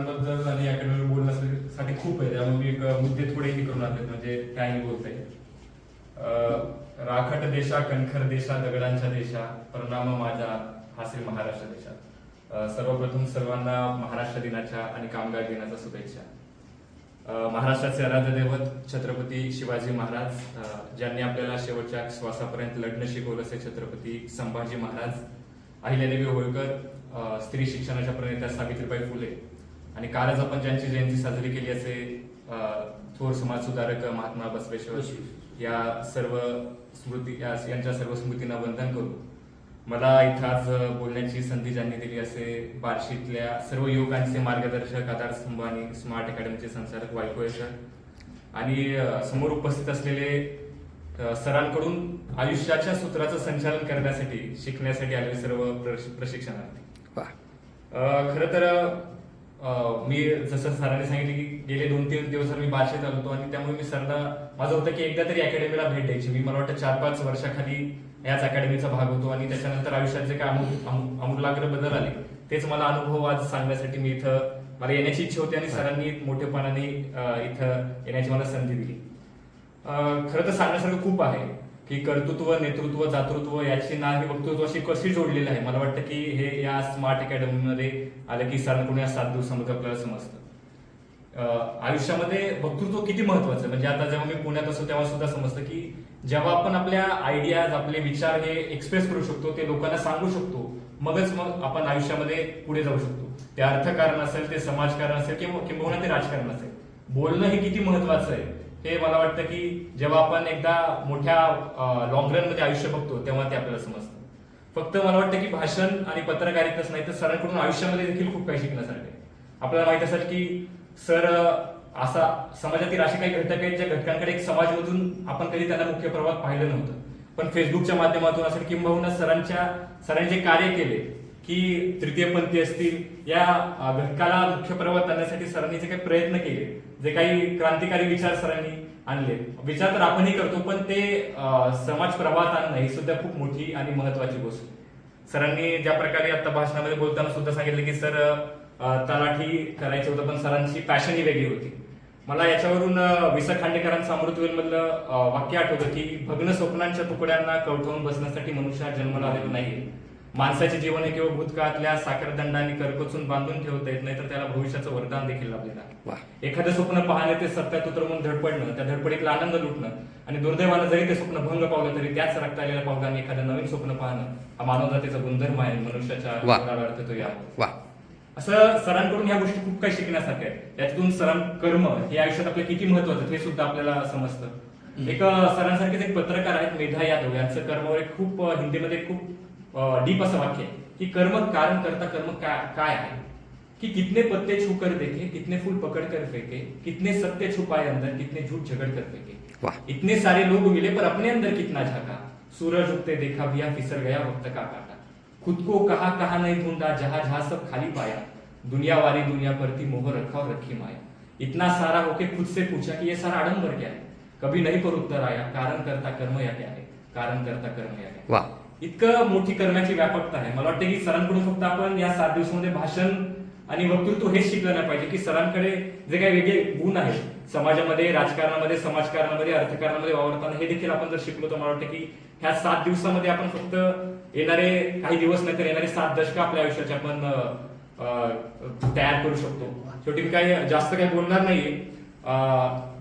बद्दल आणि अकॅडमीवर बोलण्यासाठी खूप आहे. त्यामुळे मी एक मुद्दे थोडे हे करून आणले म्हणजे काय बोलतोय अं, राखट देशा कणखर देशा दगडांच्या देशा परिणाम माझा हास्य महाराष्ट्र देशात सर्वप्रथम सर्वांना महाराष्ट्र दिनाच्या आणि कामगार दिनाच्या शुभेच्छा. महाराष्ट्राचे आराध्य दैवत छत्रपती शिवाजी महाराज ज्यांनी आपल्याला शेवटच्या श्वासापर्यंत लढणं शिकवलं असे छत्रपती संभाजी महाराज अहिल्यादेवी होळकर स्त्री शिक्षणाच्या प्रणेत्या सावित्रीबाई फुले आणि कालच आपण ज्यांची जयंती साजरी केली असे थोर समाज सुधारक महात्मा बसवेश्वर या सर्व स्मृती या- यांच्या सर्व स्मृतींना वंदन करू. मला इथं आज बोलण्याची संधी ज्यांनी दिली असे बार्शीतल्या सर्व युवकांचे मार्गदर्शक आधारस्तंभ आणि स्मार्ट अकॅडमीचे संचालक वायकोय सर आणि समोर उपस्थित असलेले सरांकडून आयुष्याच्या सूत्राचं संचालन करण्यासाठी शिकण्यासाठी आलेले सर्व प्रश- प्रशिक्षणार्थी. खरं तर मी जसं सरांनी सांगितले की गेले दोन तीन दिवस मी बारशेत आलो होतो आणि त्यामुळे मी सरला माझं होतं की एकदा तरी अकॅडमीला भेट द्यायची. मी मला वाटतं चार पाच वर्षाखाली याच अकॅडमीचा भाग होतो आणि त्याच्यानंतर आयुष्यात जे काय अमू- अमू- आमूलाग्र बदल आले तेच मला अनुभव आज सांगण्यासाठी मी इथं मला येण्याची इच्छा होती आणि सरांनी मोठेपणाने इथं येण्याची मला संधी दिली. अ, खरं तर सांगण्यासारखं खूप आहे. की कर्तृत्व नेतृत्व दातृत्व याची नाव ही वक्तृत्वाशी कशी जोडलेलं आहे? मला वाटतं की हे या स्मार्ट अकॅडमीमध्ये आलं की सरांकडून या सात दिवसामध्ये आपल्याला समजतं. आयुष्यामध्ये वक्तृत्व किती महत्वाचं आहे? म्हणजे आता जेव्हा मी पुण्यात असतो तेव्हा सुद्धा समजतं की जेव्हा आपण आपल्या आयडियाज आपले विचार हे एक्सप्रेस करू शकतो ते लोकांना सांगू शकतो मगच मग आपण आयुष्यामध्ये पुढे जाऊ शकतो. ते अर्थकारण असेल ते समाजकारण असेल किंवा किंबहुना ते राजकारण असेल. बोलणं हे किती महत्वाचं आहे? हे मला वाटतं की जेव्हा आपण एकदा मोठ्या लॉंग रनमध्ये आयुष्य बघतो तेव्हा ते आपल्याला समजतं. फक्त मला वाटतं की भाषण आणि पत्रकारिताच नाही तर सरांकडून आयुष्यामध्ये देखील खूप काही शिकण्यासारखं आपल्याला माहीत असेल की सर असा समाजातील असे काही घटक आहेत ज्या घटकांकडे एक समाजमधून आपण कधी त्यांना मुख्य प्रवाहात पाहिलं नव्हतं. पण फेसबुकच्या माध्यमातून असेल किंबहुना सरांच्या सरांनी जे कार्य केले की तृतीयपंथी असतील या घटकाला मुख्य प्रवाहात आणण्यासाठी सरांनी जे काही प्रयत्न केले जे काही क्रांतिकारी विचार सरांनी आणले. विचार तर आपणही करतो पण ते समाज प्रवाहात आणणं ही सुद्धा खूप मोठी आणि महत्वाची गोष्ट. सरांनी ज्या प्रकारे आता भाषणामध्ये बोलताना सुद्धा सांगितलं की सर तलाठी करायचं होतं पण सरांची पॅशन ही वेगळी होती. मला याच्यावरून वि स खांडेकरांचं अमृतवेल वाक्य आठवतं की भग्न स्वप्नांच्या तुकड्यांना कवठवून बसण्यासाठी मनुष्य जन्माला आलेला नाही माणसाचे जीवन हे केवळ भूतकाळातल्या साखरदंडाने करकचून बांधून ठेवता येत नाही तर त्याला भविष्याचं वरदान देखील लाभलेलं आहे. एखादं स्वप्न पाहणे ते सत्यात उतरवून धडपडणं त्या धडपडीतला आनंद लुटणं आणि दुर्दैवानं जरी ते स्वप्न भंग पावलं तरी त्याच रक्त आलेल्या पावलाने एखादं नवीन स्वप्न पाहणं हा मानवजातीचा गुणधर्म आहे मनुष्याच्या तो वा. असं सरांकडून ह्या गोष्टी खूप काही शिकण्यासारख्या आहेत. यातून सरां कर्म हे आयुष्यात आपलं किती महत्वाचं हे सुद्धा आपल्याला समजतं. एक सरांसारखेच एक पत्रकार आहेत मेधा यादव. यांचं कर्मवर खूप हिंदीमध्ये खूप डीप असं वाक्य आहे की कर्म कारण करता कर्म का- काय आहे? कि कितने पत्ते छू कर देखे कितने फूल पकड़ कर फेंके कितने सत्य छुपाए अंदर कितने झूठ झगड़ कर फेंके। इतने सारे लोग मिले पर अपने अंदर कितना झाका। सूरज उगते देखा भैया फिसल गया वक्त का काटा। खुद को कहा कहा नहीं ढूंढा जहां जहां सब खाली पाया। दुनिया वाली दुनिया परती मोह रखा और रखी माया। इतना सारा होके खुद से पूछा कि ये सारा आडंबर क्या है? कभी नहीं पर उत्तर आया कारण करता कर्म या क्या है? कारण करता कर्म या क्या है? इतकं मोठी करण्याची व्यापकता आहे. मला वाटतं की सरांकडून फक्त आपण या सात दिवसामध्ये भाषण आणि वक्तृत्व हेच शिकलं नाही पाहिजे की सरांकडे जे काही वेगळे गुण आहेत समाजामध्ये राजकारणामध्ये समाजकारणामध्ये अर्थकारणामध्ये वावरताना हे देखील आपण जर शिकलो तर मला वाटतं की ह्या सात दिवसामध्ये आपण फक्त येणारे काही दिवस नाही तर येणारे सात दशक आपल्या आयुष्याचे आपण तयार करू शकतो. शेवटी मी काही जास्त काही बोलणार नाहीये.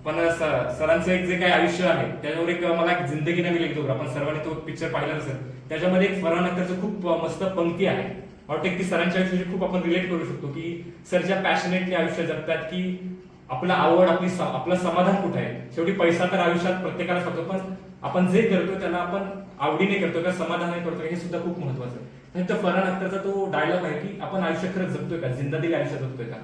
पण स- सरांचं एक जे काही आयुष्य आहे त्याच्यावर एक मला एक जिंदगी नवी लिखतो आपण सर्वांनी तो पिक्चर पाहिला असेल. त्याच्यामध्ये एक फरानंतरचं खूप मस्त पंक्ती आहे. वाटतं की सरांच्या आयुष्याशी खूप आपण रिलेट करू शकतो की सर ज्या पॅशनेटली आयुष्य जगतात की आपलं आवड आपली आपलं समाधान कुठं आहे? शेवटी पैसा तर आयुष्यात प्रत्येकाला होतो पण आपण जे करतो त्याला आपण आवडीने करतो का समाधानाने करतो हे सुद्धा खूप महत्वाचं आहे. तर फरहान अख्तरचा तो डायलॉग आहे की आपण आयुष्य खरंच जगतोय का? जिंदादिल आयुष्य जगतोय का?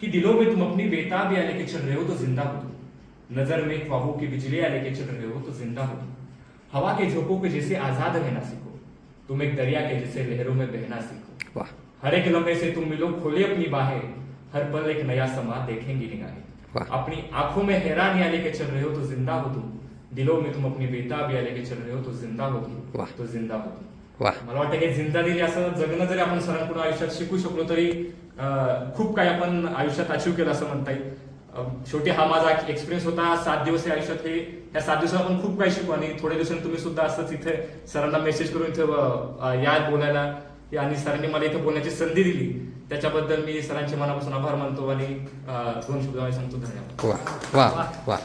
कि दिलों में तुम अपनी बेताब या लेके चल रहे हो तो ज़िंदा हो तुम। नज़र में ख्वाबों की बिजली या लेके चल रहे हो तो ज़िंदा हो तुम। हवा के झोंकों के जैसे आज़ाद रहना सीखो तुम एक दरिया के जैसे लहरों में बहना सीखो। हर एक लम्हे से तुम मिलो खोले अपनी बाहें हर पल एक नया समा देखेंगी निगाहें। अपनी आँखों में हैरान या लेके चल रहे हो तो ज़िंदा हो तुम। दिलों में तुम अपनी बेताब या लेके चल रहे हो तो ज़िंदा हो तुम। तो ज़िंदा हो तुम। वा. मला वाटतं की जिंदादिली असं जगणं जरी आपण सरांकडून आयुष्यात शिकू शकलो तरी खूप काही आपण आयुष्यात अचीव केलं असं म्हणता येईल. शेवटी हा माझा एक्सपिरियन्स होता. सात दिवस या आयुष्यात हे या सात दिवसात आपण खूप काही शिकू आणि थोड्या दिवसांनी तुम्ही सुद्धा असंच इथे सरांना मेसेज करून इथे या बोलायला आणि सरांनी मला इथे बोलण्याची संधी दिली. त्याच्याबद्दल मी सरांचे मनापासून आभार मानतो आणि दोन शब्द सांगतो धन्यवाद. वा वा वा.